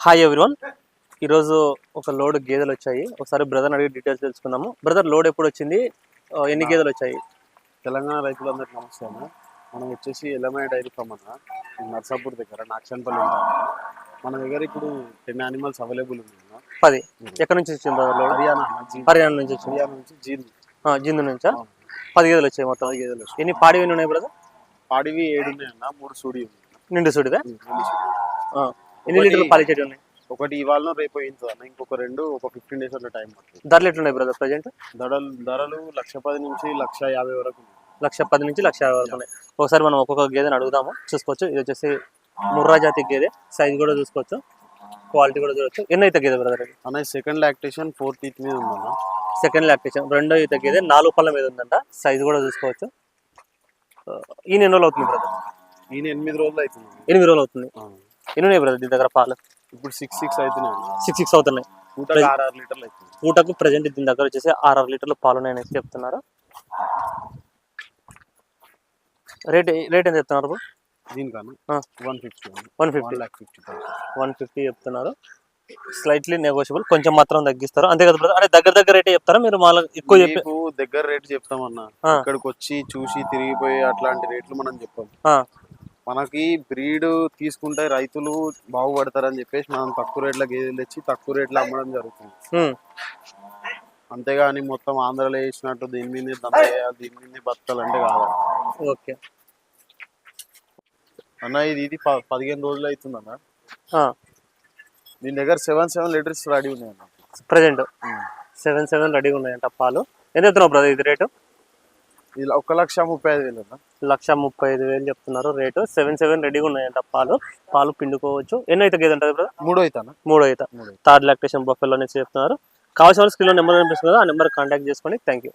Hi everyone ఈరోజు ఒక load గేదెలు వచ్చాయి. ఒకసారి బ్రదర్ అడిగి డీటెయిల్స్ తెలుసుకుందాము. బ్రదర్ లోడ్ ఎప్పుడు వచ్చింది? ఎన్ని గేదెలు వచ్చాయి? తెలంగాణ రైతులందరికీ అన్న మనం వచ్చేసి ఎలమయ డైరీ ఫామ్ అన్న నర్సాపూర్ దగ్గర నాక్షన్పల్లి ఉంటాం మన దగ్గర ఇప్పుడు టెన్ యానిమల్స్ అవైలబుల్ ఉంది పది. ఎక్కడి నుంచి వచ్చింది బ్రదర్ లోడ్? హర్యానా హర్యానా నుంచి వచ్చింది. హర్యానా నుంచి జీన్ జిందు నుంచా? పది గేదెలు వచ్చాయి మొత్తం. గేదెలు వచ్చాయి. ఎన్ని పాడి ఎన్ని ఉన్నాయి బ్రదర్ పాడివి ఏడు ఉన్నాయి అన్న మూడు సూడి. నిండు సుడివే? ఉమ్, రెండు సూడి. ఆ, ఎన్ని లీటర్లు పాలు ఇచ్చేటి ఉన్నాయి? ఒకటి ఇవాళ రేపు అయింది అన్న ఇంకొక రెండు ఒక ఫిఫ్టీన్ డేస్ అట్లా టైం పడుతుంది. ధరలు ఎట్లున్నాయి బ్రదర్ ప్రజెంట్ ధరలు ధరలు లక్ష పది నుంచి లక్ష యాభై వరకు. లక్ష పది నుంచి లక్ష యాభై వరకు ఉన్నాయి. ఒకసారి మనం ఒక్కొక్క గేదెని అడుగుదాము. చూసుకోవచ్చు. ఇది వచ్చేసి ముర్రా జాతి గేదె. సైజ్ కూడా చూసుకోవచ్చు. క్వాలిటీ కూడా చూడొచ్చు. ఎన్ని అయితే గేదె బ్రదర్ అన్న సెకండ్ లాక్టేషన్ ఫోర్త్ ఈత్ మీద ఉందన్న. సెకండ్ లాక్టేషన్ రెండో ఈత గేదె నాలుగు పళ్ళ మీద ఉందంట. సైజ్ కూడా చూసుకోవచ్చు. ఆ, ఈయన ఎన్ని రోజులు అవుతుంది బ్రదర్ ఈయన ఎనిమిది రోజులు అవుతుంది. ఎనిమిది రోజులు అవుతుంది. ఎన్ని ఉన్నాయి బ్రదర్ దీని దగ్గర పాలు? ఇప్పుడు సిక్స్ సిక్స్ అవుతున్నాయి. సిక్స్ సిక్స్ అవుతున్నాయి. పూటకి ఆరు ఆరు లీటర్లు అవుతుంది పూటకు ప్రజెంట్ దీని దగ్గర వచ్చేసి ఆరు ఆరు లీటర్లు పాలు ఉన్నాయని చెప్తున్నారు. రేట్ రేట్ ఎంత చెప్తున్నారు దీనికన్నా. One fifty one fifty lakh fifty one fifty చెప్తున్నారు. స్లైట్లీ నెగోషియబుల్ కొంచెం మాత్రం తగ్గిస్తారు. అంతే కదా బ్రదర్? అరే దగ్గర దగ్గర రేటే చెప్తారా? మీరు మళ్ళీ ఎక్కువ చెప్పి దగ్గర రేట్ చెప్తామన్నా. ఇక్కడికి వచ్చి చూసి తిరిగిపోయి అట్లాంటి రేట్లు మనం చెప్పాం. మనకి బ్రీడ్ తీసుకుంటే రైతులు బాగుపడతారని చెప్పేసి మనం తక్కువ రేట్ల గేదెలు తెచ్చి తక్కువ రేట్లో అమ్మడం జరుగుతుంది. అంతేగాని మొత్తం ఆంధ్రలో వేసినట్టు దీని మీద దీని మీద బతకాలంటే కాదు. ఓకే. అన్న ఇది ఇది పదిహేను రోజులు అవుతుంది అన్న. దీని దగ్గర సెవెన్ సెవెన్ లీటర్స్ రెడీ ఉన్నాయి అన్న ప్రజెంట్ సెవెన్ సెవెన్ రెడీగా ఉన్నాయంట పాలు. ఎంత చెప్తున్నావు బ్రదర్ ఇది రేటు? ఇది ఒక లక్ష ముప్పై ఐదు వేలు అన్న. లక్ష ముప్పై ఐదు వేలు చెప్తున్నారు. రేటు సెవెన్ సెవెన్ రెడీగా ఉన్నాయంట పాలు. పాలు పిండుకోవచ్చు. ఎన్ని అయితే గేదె ఉంటుంది బ్రదర్? మూడో అవుతానా మూడు అయితే. థర్డ్ లాక్టేషన్ బఫెల్లో నుంచి చెప్తున్నారు. కావాల్సిన వాళ్ళు స్క్రీన్లో నెంబర్ కనిపిస్తుంది ఆ నెంబర్ కాంటాక్ట్ చేసుకోండి. థ్యాంక్ యూ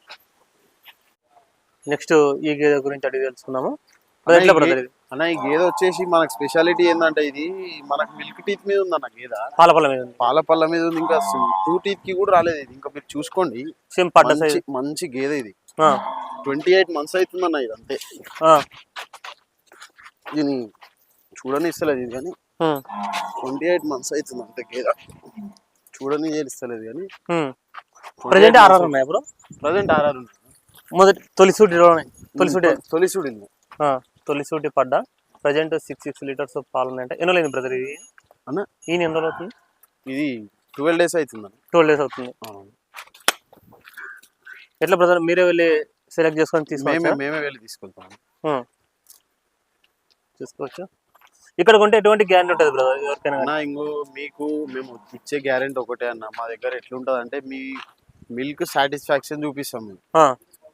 నెక్స్ట్ ఈ గేదె గురించి అడిగి తెలుసుకుందాము. అన్న, ఈ అన్న గేదె వచ్చేసి మనకు స్పెషాలిటీ ఏంటంటే ఇది మనకు మిల్క్ టీత్ మీద ఉందన్న గేదె. పాల పళ్ళ మీద ఉంది. పాల పళ్ళ మీద ఉంది. ఇంకా టూ టీత్కి కూడా రాలేదు ఇది. ఇంకా మీరు చూసుకోండి. సేమ్ మంచి గేదె ఇది. ట్వంటీ ఎయిట్ మంత్స్ అవుతుందన్న ఇది అంతే. దీని చూడని ఇస్తలేదు ఇది కానీ ట్వంటీ ఎయిట్ మంత్స్ అవుతుంది అంతే గేదె చూడని ఇస్తలేదు కానీ ప్రజెంట్ ఆర్ఆర్ ఉన్నాయి బ్రో? ప్రజెంట్ ఆర్ఆర్ ఉంది. మొదటి తొలి సూటిలో ఉన్నాయి తొలి సూటి. తొలి సూడి ఉంది. ఆ, తొలి సూటి పడ్డ. ప్రజెంట్ సిక్స్ సిక్స్ లీటర్స్ పాలు ఉన్నాయంట. ఎన్నో లేదు బ్రదర్ ఇది? అన్న? ఈయన ఎన్ని అవుతుంది ఇది ట్వెల్వ్ డేస్ అవుతుంది ట్వెల్వ్ డేస్ అవుతుంది. ఎట్లా బ్రదర్ మీరే వెళ్ళి సెలెక్ట్ చేసుకొని తీసుకోవచ్చు మేమే వెళ్ళి తీసుకెళ్తాం చూసుకోవచ్చు? ఇక్కడ కొంటే ఎటువంటి గ్యారెంటీ ఉంటుంది బ్రదర్ ఎవరికైనా ఇంకో మీకు మేము ఇచ్చే గ్యారెంటీ ఒకటే అన్న. మా దగ్గర ఎట్లుంటది అంటే మీ మిల్క్ సాటిస్ఫాక్షన్ చూపిస్తాం మేము.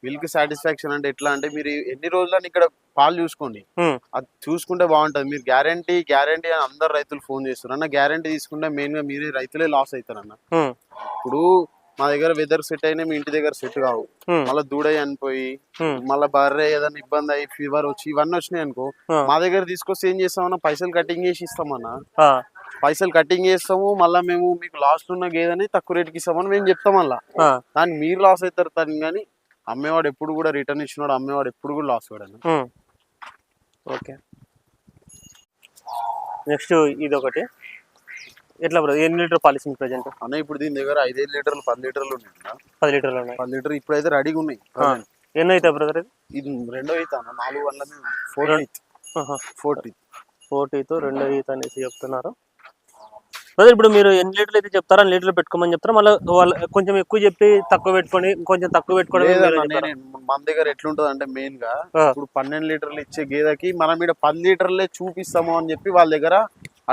మిల్క్ సాటిస్ఫాక్షన్ అంటే ఎట్లా అంటే మీరు ఎన్ని రోజులని ఇక్కడ పాలు చూసుకోండి. అది చూసుకుంటే బాగుంటది. మీరు గ్యారంటీ గ్యారంటీ అని అందరు రైతులు ఫోన్ చేస్తారు అన్న గ్యారంటీ తీసుకుంటే మెయిన్గా మీరే రైతులే లాస్ అవుతారు అన్న ఇప్పుడు మా దగ్గర వెదర్ సెట్ అయినా మీ ఇంటి దగ్గర సెట్ కావు. మళ్ళీ దూడై అనిపోయి మళ్ళీ బర్రె ఏదైనా ఇబ్బంది అయ్యి ఫీవర్ వచ్చి ఇవన్నీ వచ్చినాయి అనుకో మా దగ్గర తీసుకొస్తే ఏం చేస్తామన్నా పైసలు కటింగ్ చేసి ఇస్తామన్నా. పైసలు కటింగ్ చేస్తాము మళ్ళీ మేము మీకు లాస్ట్ ఉన్న గేదని తక్కువ రేటుకి ఇస్తామని మేము చెప్తాం మళ్ళా. దానికి మీరు లాస్ అవుతారు తను కానీ అమ్మేవాడు ఎప్పుడు కూడా రిటర్న్ ఇచ్చినాడు అమ్మేవాడు ఎప్పుడు కూడా లాస్ వాడు ఓకే. నెక్స్ట్ ఇది ఒకటి ఎట్లా బ్రదర్ ఎన్ని లీటర్ పాలిసింది ప్రజెంట్? అన్న ఇప్పుడు దీని దగ్గర ఐదైదు లీటర్లు పది లీటర్లు ఉన్నాయి అన్న. పది లీటర్లు ఉన్నాయి. పది లీటర్ ఇప్పుడైతే రెడీగా ఉన్నాయి. ఎన్ని అవుతాయి బ్రదర్ ఇది? రెండో ఈత అన్న నాలుగు వల్ల ఫోర్ ఈత్. ఫోర్త్ ఈత్. ఫోర్టీతో రెండో ఈత అనేసి చెప్తున్నారు. బ్రదర్ ఇప్పుడు మీరు ఎన్ని లీటర్లు అయితే చెప్తారా అన్ని లీటర్లు పెట్టుకోమని చెప్తారా. మళ్ళీ వాళ్ళు కొంచెం ఎక్కువ చెప్పి తక్కువ పెట్టుకొని కొంచెం తక్కువ పెట్టుకోవడం మన దగ్గర ఎట్లుంటది అంటే మెయిన్గా. ఇప్పుడు పన్నెండు లీటర్లు ఇచ్చే గేదెకి మనం ఇక్కడ పది లీటర్లే చూపిస్తాము అని చెప్పి వాళ్ళ దగ్గర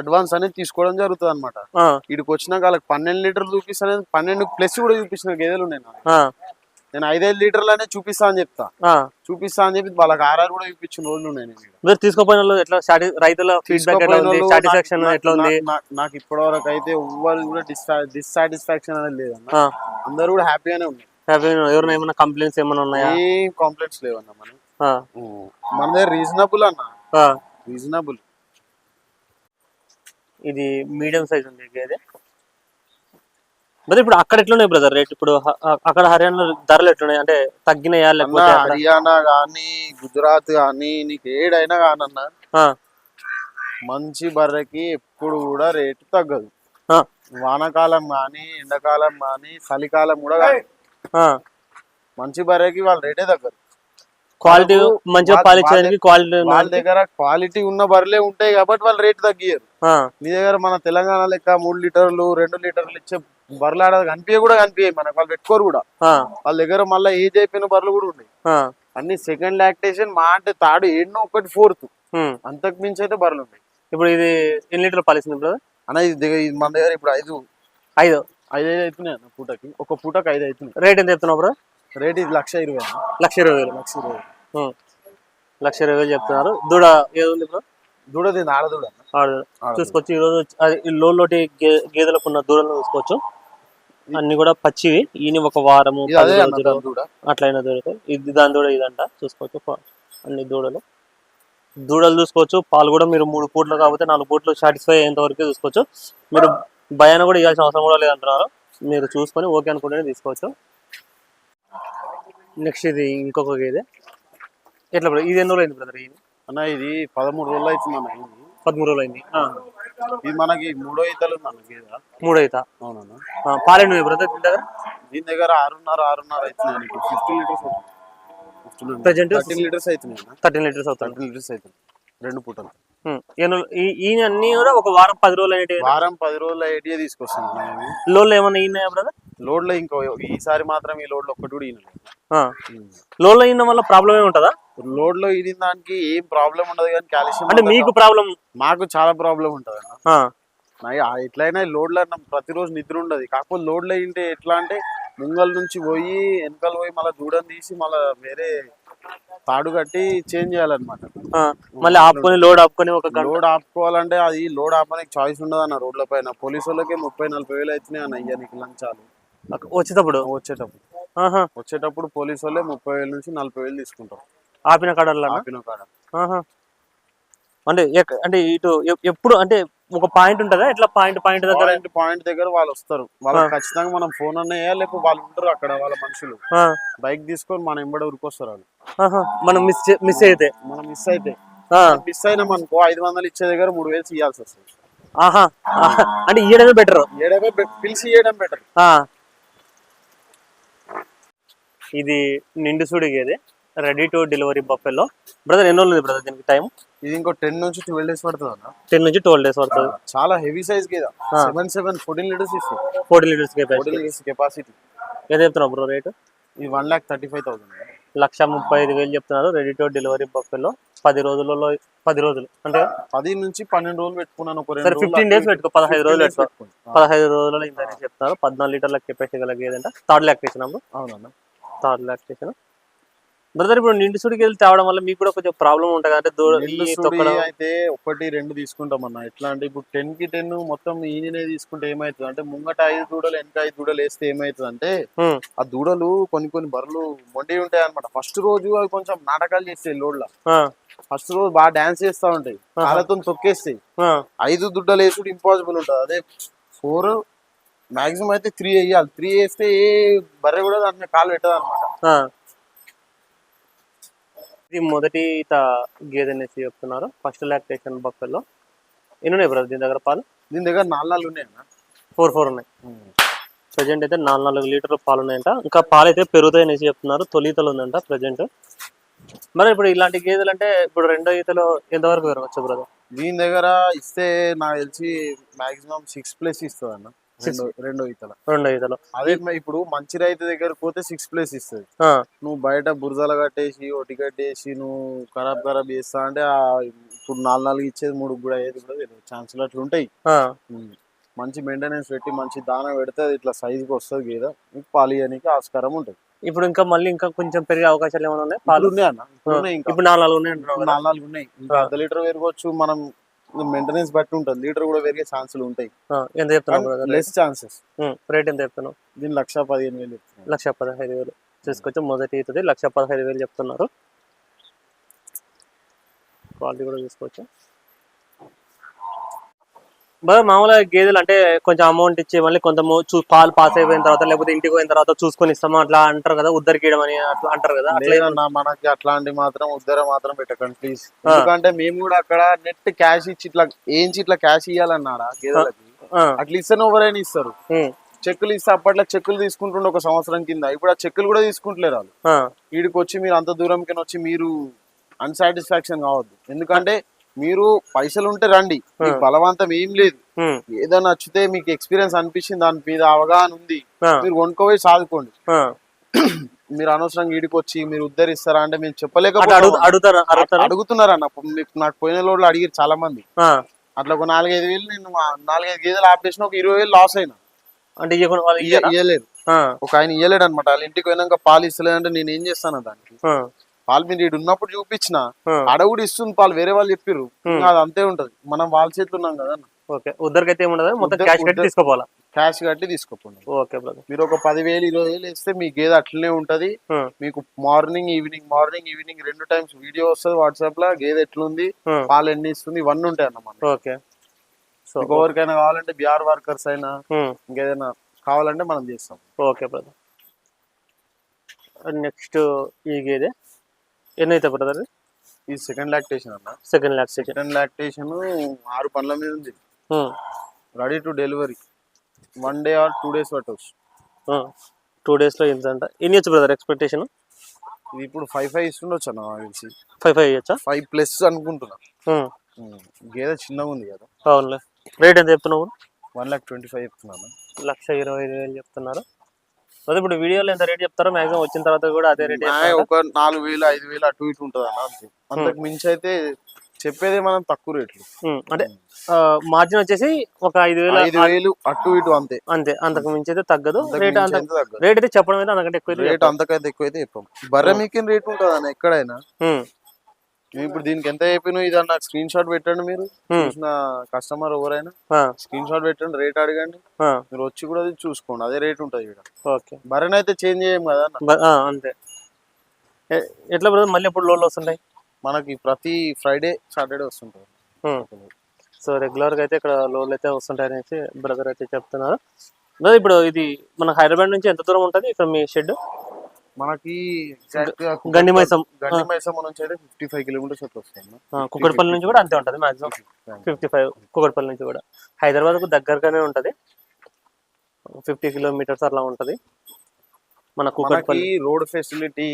అడ్వాన్స్ అనేది తీసుకోవడం జరుగుతుంది అనమాట వీడికి వచ్చినాక వాళ్ళకి పన్నెండు లీటర్లు చూపిస్తాను పన్నెండు ప్లస్ కూడా చూపించిన గేదెలు ఉన్నాయి నేను ఐదైదు లీటర్లనే చూపిస్తా అని చెప్తా. చూపిస్తా అని చెప్పి వాళ్ళకి ఆర్ఆర్ కూడా చూపించిన రోజులు ఉన్నాయి. మీరు తీసుకోపోయిన ఎట్లా రైతుల ఫీడ్బ్యాక్ సాటిస్ఫాక్షన్ ఎట్లా ఉంది? నాకు ఇప్పటి వరకు అయితే ఎవ్వరు కూడా డిస్సాటిస్ఫాక్షన్ అనేది లేదన్న. అందరూ కూడా హ్యాపీగానే గా ఎవరైనా ఏమైనా కంప్లైంట్స్ ఏమైనా ఉన్నాయా? ఏం కాంప్లైంట్స్ లేవన్న మనం దగ్గర రీజనబుల్ అన్న. రీజనబుల్ ఇది మీడియం సైజ్ ఉంది గేదె మరి ఇప్పుడు అక్కడ ఎట్లున్నాయి బ్రదర్ రేట్? ఇప్పుడు అక్కడ హర్యానా ధరలు ఎట్లున్నాయి? అంటే తగ్గినాయా లేకపోతే హర్యానా గానీ గుజరాత్ గానీ నీకు ఏడైనా కానన్న మంచి బర్రెకి ఎప్పుడు కూడా రేటు తగ్గదు. వానాకాలం కానీ ఎండాకాలం కానీ చలికాలం కూడా. మంచి బర్రెకి వాళ్ళ రేటే దగ్గర క్వాలిటీ మంచిగా వాళ్ళ- పాలించడానికి క్వాలిటీ వాళ్ళ దగ్గర క్వాలిటీ ఉన్న బర్రెలే ఉంటాయి కాబట్టి వాళ్ళు రేట్ తగ్గియరు మీ దగ్గర మన తెలంగాణ లెక్క మూడు లీటర్లు రెండు లీటర్లు ఇచ్చే బర్రెలు ఆడ కనిపించే కూడా కనిపించాయి మనకు. వాళ్ళు పెట్టుకోరు కూడా. వాళ్ళ దగ్గర మళ్ళీ ఏజ్ అయిపోయిన బర్రెలు కూడా ఉన్నాయి. అన్ని సెకండ్ లాక్టేషన్ మా అంటే తాడు ఎన్నో ఒకటి ఫోర్త్. అంతకు మించి అయితే బర్రెలు ఉన్నాయి. ఇప్పుడు ఇది ఎన్ని లీటర్ పాలిస్తుంది బ్రదర్? అన్న ఇది మన దగ్గర ఇప్పుడు ఐదు. ఐదు. ఐదు ఐదు అవుతున్నాయి అన్న పూటకి. ఒక పూటకి ఐదు అవుతున్నాయి. రేట్ ఎంత చెప్తున్నావు బ్రదర్? రేట్ ఇది లక్ష ఇరవై లక్ష ఇరవై వేలు. లక్ష ఇరవై. లక్ష ఇరవై వేలు చెప్తున్నారు. దూడ ఏది ఉంది బ్రో? దూడది ఆడదూడ చూసుకోవచ్చు. ఈ రోజు అది ఈ లోలోటి గేదెలకు ఉన్న దూడలను చూసుకోవచ్చు. అన్ని కూడా పచ్చివి. ఈయన ఒక వారము దూడ. అట్లయిన దూడలు ఇది దాని దూడ ఇదంట. చూసుకోవచ్చు అన్ని దూడలు. దూడలు చూసుకోవచ్చు. పాలు కూడా మీరు మూడు పూట్లు కాకపోతే నాలుగు పూట్లు సాటిస్ఫై అయ్యేంత వరకు చూసుకోవచ్చు. మీరు భయాన్ని కూడా ఇవ్వాల్సిన అవసరం కూడా లేదంటున్నారు. మీరు చూసుకొని ఓకే అనుకుంటేనే తీసుకోవచ్చు. నెక్స్ట్ ఇది ఇంకొక గేదె. ఎట్లా బ్రదర్ ఇది ఎన్ని రోజులు అయింది బ్రదర్ ఇది? అన్న ఇది పదమూడు రోజులు అవుతుంది అన్న ఇది. పదమూడు రోజులు అయింది. ఇది మనకి మూడో ఈతలు గేద. మూడు అవుతా అవునన్నా. పాలేను బ్రదర్ దీని దగ్గర? దీని దగ్గర ఆరున్నర ఆరున్నర అవుతున్నాయి నీకు fifteen litres Present thirteen litres అవుతున్నాయి థర్టీన్ లీటర్స్ అవుతాను థర్టీన్ లీటర్స్ అవుతుంది రెండు పూటలు. ఈయన అన్ని కూడా ఒక వారం పది రోజులు అనేటి వారం పది రోజుల ఐడియా తీసుకొస్తాను లోన్లు ఏమన్నా ఈయన బ్రదర్? లోడ్లో ఇంకో ఈసారి మాత్రం ఈ లోడ్లో ఒక్కటి కూడా ఈయన లోన్లో ఈయన వల్ల ప్రాబ్లం ఏమి ఉంటుందా? లోడ్లో ఈడిన దానికి ఏం ప్రాబ్లం ఉండదు కానీ కాల్షియం అంటే మీకు ప్రాబ్లం మాకు చాలా ప్రాబ్లం ఉంటది అన్న. ఎట్లయినా లోడ్లో ప్రతిరోజు నిద్ర ఉండదు. కాకపోతే లోడ్లో ఏంటి ఎట్లా అంటే ముంగల్ నుంచి పోయి వెనకాల పోయి మళ్ళీ దూడని తీసి మళ్ళీ వేరే తాడు కట్టి చేంజ్ చేయాలన్నమాట. మళ్ళీ ఆపుకొని లోడ్ ఆపుకొని ఒక లోడ్ ఆపుకోవాలంటే అది లోడ్ ఆపడానికి చాయిస్ ఉండదు అన్న రోడ్ల పైన. పోలీసు వాళ్ళకి ముప్పై నలభై వేలు అవుతున్నాయి అన్న ఇయ్యానికి లంచాలు. వచ్చేటప్పుడు? వచ్చేటప్పుడు. వచ్చేటప్పుడు పోలీసు వాళ్ళే ముప్పై వేల నుంచి నలభై వేలు తీసుకుంటారు ఆపిన కడర్లా ఆపిన కాడ. అంటే అంటే ఇటు ఎప్- ఎప్పుడు అంటే ఒక పాయింట్ ఉంటుందా? ఎట్లా పాయింట్ పాయింట్ దగ్గర? పాయింట్ దగ్గర వాళ్ళు వస్తారు. వాళ్ళకి ఖచ్చితంగా మనం ఫోన్ అన్న వేయాలి లేకపోతే వాళ్ళు ఉంటారు అక్కడ వాళ్ళ మనుషులు. బైక్ తీసుకొని మన ఎంబడి ఉరికొస్తారు వాళ్ళు. మనం మిస్ మిస్ అయితే? మనం మిస్ అయితే. మిస్ అయినాం అనుకో ఐదు వందలు ఇచ్చే దగ్గర మూడు వేలు ఇవ్వాల్సి వస్తుంది. ఆహా. అంటే ఇయ్యడమే బెటర్. బె- పిలిచి ఇవ్వడం బెటర్. ఇది నిండు సుడి గేదె ready to delivery buffalo brother ఎన్ని రోజులు బ్రదర్ దీనికి టైం ఇది ఇంకో టెన్ నుంచి ట్వెల్వ్ డేస్ పడుతుంది అన్న. టెన్ నుంచి ట్వెల్వ్ డేస్ పడుతుంది. చాలా హెవీ సైజ్ గేదా సెవెన్ సెవెన్ ఫోర్టీన్ లీటర్స్ ఇస్తుంది. Forty litres capacity fourteen litres capacity ఏది చెప్తున్నావు బ్రో రేటు ఇది one lakh thirty five thousand లక్ష ముప్పై ఐదు వేలు చెప్తున్నారు రెడీ టు డెలివరీ బఫెల్లో పది రోజులలో పది రోజులు అంటే పది నుంచి పన్నెండు రోజులు పెట్టుకున్నాను ఒక ఫిఫ్టీన్ డేస్ పెట్టుకో పదహైదు 15 రోజులు పెట్టుకో. పదహైదు రోజులలో ఇందని చెప్తున్నారు పద్నాలుగు లీటర్ల కెపాసిటీ గల గేదంట థర్డ్ లాక్టేషన్ అమ్మ అవునన్నా. థర్డ్ లాక్టేషన్ బ్రదర్ ఇప్పుడు నిండు సుడికి వెళ్ళి తేవడం వల్ల మీకు కూడా కొంచెం ప్రాబ్లం ఉంటుంది? అంటే అయితే ఒకటి రెండు తీసుకుంటాం అన్న. ఎట్లా అంటే ఇప్పుడు టెన్కి టెన్ మొత్తం ఈయననే తీసుకుంటే ఏమవుతుంది అంటే ముంగట ఐదు దూడలు వెనక ఐదు దూడలు వేస్తే ఏమవుతుంది అంటే ఆ దూడలు కొన్ని కొన్ని బర్రెలు మొండి ఉంటాయి అనమాట ఫస్ట్ రోజు అవి కొంచెం నాటకాలు చేస్తాయి లోడ్ల. ఫస్ట్ రోజు బాగా డాన్స్ చేస్తా ఉంటాయి. కాళ్ళతో తొక్కేస్తాయి. ఐదు దుడ్డలు వేసుడు ఇంపాసిబుల్ ఉంటుంది. అదే ఫోర్ మాక్సిమం అయితే త్రీ వేయాలి. త్రీ వేస్తే ఏ బర్రె కూడా దాని కాలు పెట్టదు అనమాట. ఇది మొదటి గేదె అనేసి చెప్తున్నారు. First lactation buffalo. ఎన్ని ఉన్నాయి బ్రదర్ దీని దగ్గర పాలు? దీని దగ్గర నాలుగు ఉన్నాయన్న ఫోర్ ఫోర్ ఉన్నాయి. ప్రజెంట్ అయితే నాలుగు నాలుగు లీటర్ల పాలు ఉన్నాయంట. ఇంకా పాలు అయితే పెరుగుతాయి అనేసి చెప్తున్నారు. తొలి ఈతలు ఉందంట ప్రజెంట్. మరి ఇప్పుడు ఇలాంటి గేదెలు అంటే ఇప్పుడు రెండో ఈతలో ఎంతవరకు పెరగచ్చు బ్రదర్? దీని దగ్గర ఇస్తే నాకు తెలిసి మాక్సిమం సిక్స్ ప్లేస్ ఇస్తుంది అన్న. రెండో ఈతల. రెండో ఈతలో. అదే ఇప్పుడు మంచి రైతు దగ్గరకు పోతే సిక్స్ ప్లేస్ ఇస్తుంది. నువ్వు బయట బురదలు కట్టేసి ఒటి కట్టేసి నువ్వు ఖరాబ్ ఖరాబ్ చేస్తా అంటే ఆ ఇప్పుడు నాలుగు నాలుగు ఇచ్చేది మూడు కూడా అయ్యేది కూడా ఛాన్సులు అట్లా ఉంటాయి. మంచి మెయింటెనెన్స్ పెట్టి మంచి దాన పెడితే ఇట్లా సైజుకి వస్తుంది గేద నీకు పాలు ఇవ్వడానికి ఆస్కారం ఉంటుంది. ఇప్పుడు ఇంకా మళ్ళీ ఇంకా కొంచెం పెరిగే అవకాశాలు ఏమైనా ఉన్నాయి? పాలు? ఉన్నాయి అన్న. ఇప్పుడు నాలుగు నాలుగు ఉన్నాయి నాలుగు ఉన్నాయి. ఇంకా అర్ధ లీటర్ పెరగవచ్చు. మనం మెయింటెనెన్స్ బట్టి ఉంటుంది. లీటర్ కూడా పెరిగే ఛాన్సులు ఉంటాయి. ఎంత చెప్తున్నావు లెస్ ఛాన్సెస్ రేట్ ఎంత చెప్తున్నావు? దీని లక్ష పదిహేను వేలు. లక్ష పదహైదు వేలు. చూసుకోవచ్చు మొదటి ఈతది లక్ష పదహైదు వేలు చెప్తున్నారు. క్వాలిటీ కూడా చూసుకోవచ్చు బాగా మామూలుగా గేదెలు అంటే కొంచెం అమౌంట్ ఇచ్చి మళ్ళీ కొంత చూ పాలు పాస్ అయిపోయిన తర్వాత లేకపోతే ఇంటికి పోయిన తర్వాత చూసుకొని ఇస్తాము అట్లా అంటారు కదా ఉద్దరికీయడం అని అట్లా అంటారు కదా అట్లా మనకి అట్లాంటి మాత్రం ఉద్దర మాత్రం పెట్టకండి ప్లీజ్ ఎందుకంటే మేము కూడా అక్కడ నెట్ క్యాష్ ఇచ్చి ఇట్లా ఏంచి ఇట్లా క్యాష్ ఇవ్వాలన్నాడా గేదెలకి? అట్లా ఇస్తేనే ఎవరైనా ఇస్తారు. చెక్కులు ఇస్తే అప్పట్లో చెక్కులు తీసుకుంటుండే ఒక సంవత్సరం కింద ఇప్పుడు ఆ చెక్కులు కూడా తీసుకుంటలేరు వాళ్ళు. వీడికి వచ్చి మీరు అంత దూరంకి వచ్చి మీరు అన్సాటిస్ఫాక్షన్ కావద్దు. ఎందుకంటే మీరు పైసలు ఉంటే రండి మీకు బలవంతం ఏం లేదు. ఏదైనా నచ్చితే మీకు ఎక్స్పీరియన్స్ అనిపించింది దాని మీద అవగాహన ఉంది. మీరు కొనుక్కోపోయి సాదుకోండి. మీరు అనవసరంగా ఈడికి వచ్చి మీరు ఉద్ధరిస్తారా అంటే మేము అట్లా చెప్పలేకపోతే అడుగు అడుగుతారా అడుగుతారా? అడుగుతున్నారన్న మీకు నాకు పోయిన లోడ్లు అడిగారు చాలా మంది అట్లా ఒక నాలుగైదు వేలు నేను నాలుగైదు గేదెలు ఆపేసిన ఒక ఇరవై వేలు లాస్ అయినా. అంటే? ఇయ్యలేదు. ఒక ఆయన ఇయ్యలేడు అనమాట వాళ్ళ ఇంటికి పోయినాక పాలు ఇస్తలేదంటే నేను ఏం చేస్తాను దానికి? పాలు మీరు ఉన్నప్పుడు చూపించిన కూడా ఇస్తుంది పాలు వేరే వాళ్ళు చెప్పిర్రు. ఇంకా అది అంతే ఉంటది. మనం వాళ్ళ చేతిలో ఉన్నాం కదా ఓకే. ఏముండదు? మొత్తం క్యాష్ కట్టి ఉద్దర్- తీసుకోపోవాలా? క్యాష్ కట్టి తీసుకోపోండి. ఓకే బ్రదర్ మీరు ఒక పదివేలు ఇరవై వేలు ఇస్తే మీ గేదె అట్లనే ఉంటది. మీకు మార్నింగ్ ఈవినింగ్ మార్నింగ్ ఈవినింగ్ రెండు టైమ్స్ వీడియో వస్తుంది వాట్సాప్లో గేదె ఎట్లుంది పాలు ఎన్ని ఇస్తుంది ఇవన్నీ ఉంటాయి అన్నమాట ఓకే. సో ఎవరికైనా కావాలంటే బిఆర్ వర్కర్స్ అయినా ఇంకేదైనా కావాలంటే మనం చేస్తాం. ఓకే బ్రదర్ నెక్స్ట్ ఈ గేదె. ఎన్ని అయితే బ్రదర్ ఈ సెకండ్ లాక్టేషన్ అన్న. సెకండ్ ల్యాక్ సెకండ్ లాక్టేషన్ ఆరు పండ్ల మీద ఉంది. Ready to delivery one day or two days పట్టవచ్చు టూ డేస్లో ఇంత అంట ఎన్ని ఇచ్చు బ్రదర్ ఎక్స్పెక్టేషన్ ఇది ఇప్పుడు ఫైవ్ ఫైవ్ ఇస్తుండొచ్చు అన్న తెలిసి. ఫైవ్ ఫైవ్ ఇచ్చా ఫైవ్ ప్లస్ అనుకుంటున్నా. ఉమ్. గేదె చిన్నగా ఉంది కదా. అవునులే. రేట్ ఎంత చెప్తున్నావు? వన్ లాక్ ట్వంటీ ఫైవ్ చెప్తున్నాను లక్ష ఇరవై ఐదు వేలు చెప్తున్నారు. అదే ఇప్పుడు వీడియోలో ఎంత రేట్ చెప్తారో మాక్సిమం వచ్చిన తర్వాత కూడా అదే రేట్ ఒక నాలుగు వేలు ఐదు వేలు అటు ఇటు ఉంటుంది అన్న అంతే. అంతకు మించి అయితే చెప్పేదే మనం తక్కువ రేట్లు. అంటే మార్జిన్ వచ్చేసి ఒక ఐదు వేలు ఐదు వేలు అటు ఇటు అంతే. అంతే అంతకు మించి అయితే తగ్గదు. రేట్ అంత అయితే. రేట్ అయితే చెప్పడం అయితే అంతకంటే ఎక్కువ అయితే రేట్. అంతకైతే ఎక్కువైతే చెప్పాం. బర్రె మీకిన రేట్ ఉంటుంది అన్న ఎక్కడైనా ఇప్పుడు దీనికి ఎంత చెప్పిన ఇది నాకు స్క్రీన్ షాట్ పెట్టండి మీరు. చూసిన కస్టమర్ ఎవరైనా స్క్రీన్ షాట్ పెట్టండి రేట్ అడగండి. ఆ, మీరు వచ్చి కూడా అది చూసుకోండి. అదే రేట్ ఉంటుంది ఇక్కడ. ఓకే బర్రెనైతే చేంజ్ చేయం కదా అంతే. ఎట్లా బ్రదర్ మళ్ళీ ఎప్పుడు లోన్లు వస్తుంటాయి? మనకి ప్రతి ఫ్రైడే సాటర్డే వస్తుంటుంది సో రెగ్యులర్గా అయితే ఇక్కడ లోన్లు అయితే వస్తుంటాయి అనేసి బ్రదర్ అయితే చెప్తున్నారు. ఇప్పుడు ఇది మన హైదరాబాద్ నుంచి ఎంత దూరం ఉంటుంది? ఇక్కడ మీ షెడ్ మనకి గండి మైసం నుంచి అయితే ఫిఫ్టీ ఫైవ్ కిలోమీటర్స్ అట్లా వస్తుంది. కుక్కడపల్లి నుంచి కూడా అంతే ఉంటుంది మాక్సిమం. ఫిఫ్టీ ఫైవ్ కుక్కడపల్లి నుంచి కూడా. హైదరాబాద్కు దగ్గరగానే ఉంటుంది. ఫిఫ్టీ కిలోమీటర్స్ అట్లా ఉంటుంది. మన Kukkadapalli. Road facility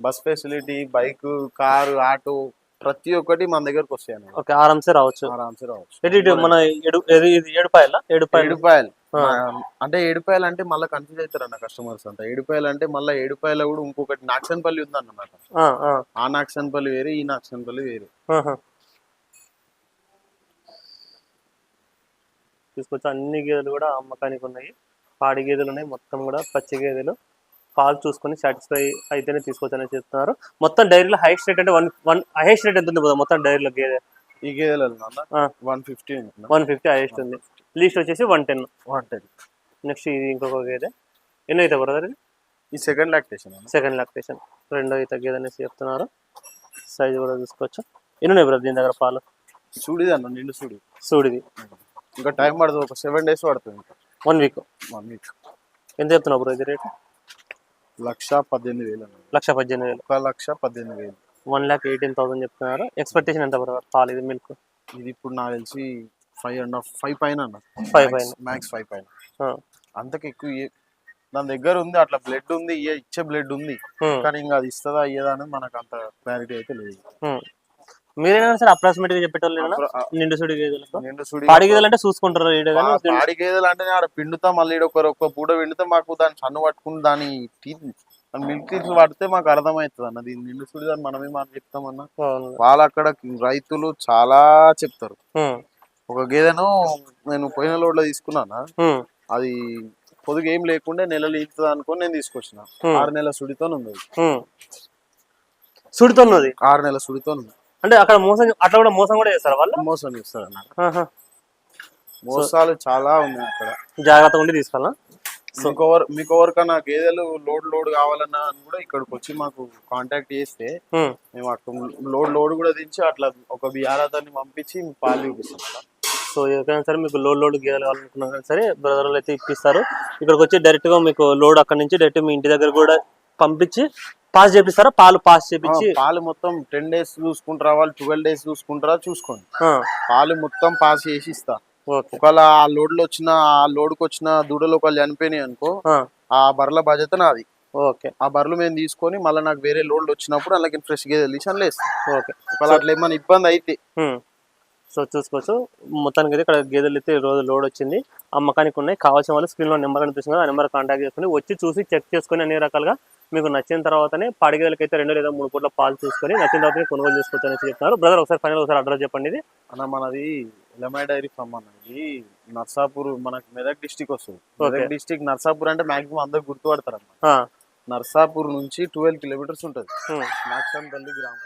bus facility bike car auto ప్రతి ఒక్కటి మన దగ్గరకు వస్తాయి ఓకే ఆరామ్సే రావచ్చు. ఆరామ్సే రావచ్చు. మన ఏడు ఏడుపాయల? ఏడుపాయలు. ఏడుపాయలు. అంటే ఏడుపాయలు అంటే మళ్ళీ కన్ఫ్యూజ్ అవుతారు అన్న కస్టమర్స్ అంతా. ఏడుపాయలు అంటే మళ్ళీ ఏడుపాయల కూడా ఇంకొకటి నాక్సన్పల్లి ఉంది అన్నమాట ఆ, నాక్సన్పల్లి వేరే ఈ నాక్సన్పల్లి వేరే. తీసుకొచ్చి అన్ని గేదెలు కూడా అమ్మకానికి ఉన్నాయి. పాడి గేదెలు ఉన్నాయి. మొత్తం కూడా పచ్చి గేదెలు. పాలు చూసుకొని సాటిస్ఫై అయితేనే తీసుకొచ్చని చెప్తున్నారు మొత్తం డైరీలో హైయెస్ట్ రేట్ అంటే వన్ వన్ హైయెస్ట్ రేట్ ఎంత ఉంది మొత్తం డైరీలో గేదె? ఈ గేదెలు. One fifty one fifty highest ఉంది. లీస్ట్ వచ్చేసి one ten. One ten. Next ఇది ఇంకొక గేదె. ఎన్ని అవుతాయి బ్రదర్ ఇది? ఈ సెకండ్ లాక్టేషన్ సెకండ్ లాక్టేషన్ రెండో అయితే గేదె అనేసి చెప్తున్నారు. సైజ్ కూడా చూసుకోవచ్చు. ఎన్ని ఉన్నాయి బ్రదర్ దీని దగ్గర పాలు? సూడిది అన్న నిండు సూడి. సూడిది. ఇంకా టైం పడుతుంది ఒక సెవెన్ డేస్ పడుతుంది వన్ వీక్ వన్ వీక్ ఎంత చెప్తున్నావు బ్రో ఇది రేట్? లక్ష పద్దెనిమిది వేలు లక్ష పద్దెనిమిది వేలు. ఒక లక్ష పద్దెనిమిది వేలు. వన్ ల్యాక్ ఎయిటీన్ థౌసండ్ చెప్తున్నారు. ఎక్స్పెక్టేషన్ ఎంత బ్రదర్ పాలు ఇది మిల్క్ ఇది ఇప్పుడు నాకు తెలిసి ఫైవ్ అండ్ హాఫ్ ఫైవ్ పైన అన్న. Five పైన. మ్యాక్స్ ఫైవ్ పైన. అంతకు ఎక్కువ దాని దగ్గర ఉంది అట్లా బ్లడ్ ఉంది ఇచ్చే బ్లడ్ ఉంది. కానీ ఇంకా అది ఇస్తుందా అయ్యేదా అనేది మనకు అంత క్లారిటీ అయితే లేదు. మీరేనా సార్ అప్రాక్సిమేట్గా చెప్పేటోళ్ళు నిండు సుడి గేదెలకు నిండు సుడి పాడి గేదెలు. అంటే చూసుకుంటారు పాడి గేదెలు అంటే ఆడ పిండుతా మళ్ళీ ఒక పూట పిండితే మాకు దాని సన్ను పట్టుకుని దాని మిల్క్ టీత్ పడితే మాకు అర్థమవుతుంది అన్న. దీని నిండు సుడి దాన్ని మనమే మాట చెప్తామన్నా. వాళ్ళు అక్కడ రైతులు చాలా చెప్తారు. ఒక గేదెను నేను పోయిన లోడ్లో తీసుకున్నానా? ఉమ్, అది పొదుగు ఏం లేకుండా నెలలు ఈతుంది అనుకొని నేను తీసుకొచ్చిన. ఆరు నెలల సుడితో ఉంది అది. ఉమ్. సుడితోన్నది ఆరు నెలల సుడితో ఉంది అంటే అక్కడ మోసం అట్లా కూడా మోసం కూడా చేస్తారు వాళ్ళు? మోసం చేస్తారు అన్న. మోసాలు చాలా ఉన్నాయి అక్కడ. జాగ్రత్తగా ఉండి తీసుకోవాలా మీకు ఎవరు మీకు ఎవరికన్నా గేదెలు లోడ్ లోడ్ కావాలన్నా అని కూడా ఇక్కడికి వచ్చి మాకు కాంటాక్ట్ చేస్తే. మేము అక్కడ లోడ్ లోడ్ కూడా దించి అట్లా ఒక బిఆర్ఆర్ని పంపించి పాలు చూపిస్తాం. సో ఎవరికైనా సరే మీకు లోడ్ లోడ్ గేదెలు కావాలనుకున్నా కానీ సరే బ్రదర్లు అయితే ఇప్పిస్తారు. ఇక్కడికి వచ్చి డైరెక్ట్గా మీకు లోడ్ అక్కడ నుంచి డైరెక్ట్ మీ ఇంటి దగ్గర కూడా పంపించి పాస్ చేపిస్తారా? పాలు పాస్ చేపించి పాలు మొత్తం టెన్ డేస్ చూసుకుంటారా వాళ్ళు? ట్వెల్వ్ డేస్ చూసుకుంటారా? చూసుకోండి. పాలు మొత్తం పాస్ చేసి ఇస్తా. ఓకే ఒకవేళ ఆ లోడ్లో వచ్చిన ఆ లోడ్కి వచ్చిన దూడలు ఒకవేళ చనిపోయినాయి అనుకో ఆ, బర్రెల బాధ్యత నాది. ఓకే. ఆ బర్రెలు మేము తీసుకొని మళ్ళీ నాకు వేరే లోడ్లు వచ్చినప్పుడు అలాగే ఫ్రెష్ గేదెలు తీసి అందులో వేస్తాం ఓకే. ఒకవేళ అట్లా ఏమైనా ఇబ్బంది అయితే. సో చూసుకోవచ్చు. మొత్తానికి అయితే ఇక్కడ గేదెలు అయితే ఈ రోజు లోడ్ వచ్చింది అమ్మకానికి ఉన్నాయి. కావాల్సిన వాళ్ళు స్క్రీన్లో నెంబర్ కనిపిస్తుంది. ఆ నెంబర్ కాంటాక్ట్ చేసుకుని వచ్చి చూసి చెక్ చేసుకొని అన్ని రకాలుగా మీకు నచ్చిన తర్వాతనే పాడి గేదెలకి అయితే రెండు లేదా మూడు పూట్ల పాలు చూసుకొని నచ్చిన తర్వాత కొనుగోలు చేసుకోవచ్చు అని చెప్తున్నారు బ్రదర్ ఒకసారి ఫైనల్ ఒకసారి అడ్రస్ చెప్పండి ఇది. అన్న మనది ఎలమై డైరీ ఫామ్ అన్నది నర్సాపూర్ మనకి మెదక్ డిస్టిక్ వస్తుంది. మెదక్ డిస్టిక్ నర్సాపూర్ అంటే మాక్సిమం అందరు గుర్తుపడతారు అన్నమాట నర్సాపూర్ నుంచి ట్వెల్వ్ కిలోమీటర్స్ ఉంటుంది. నాగసాంపల్లి గ్రామం.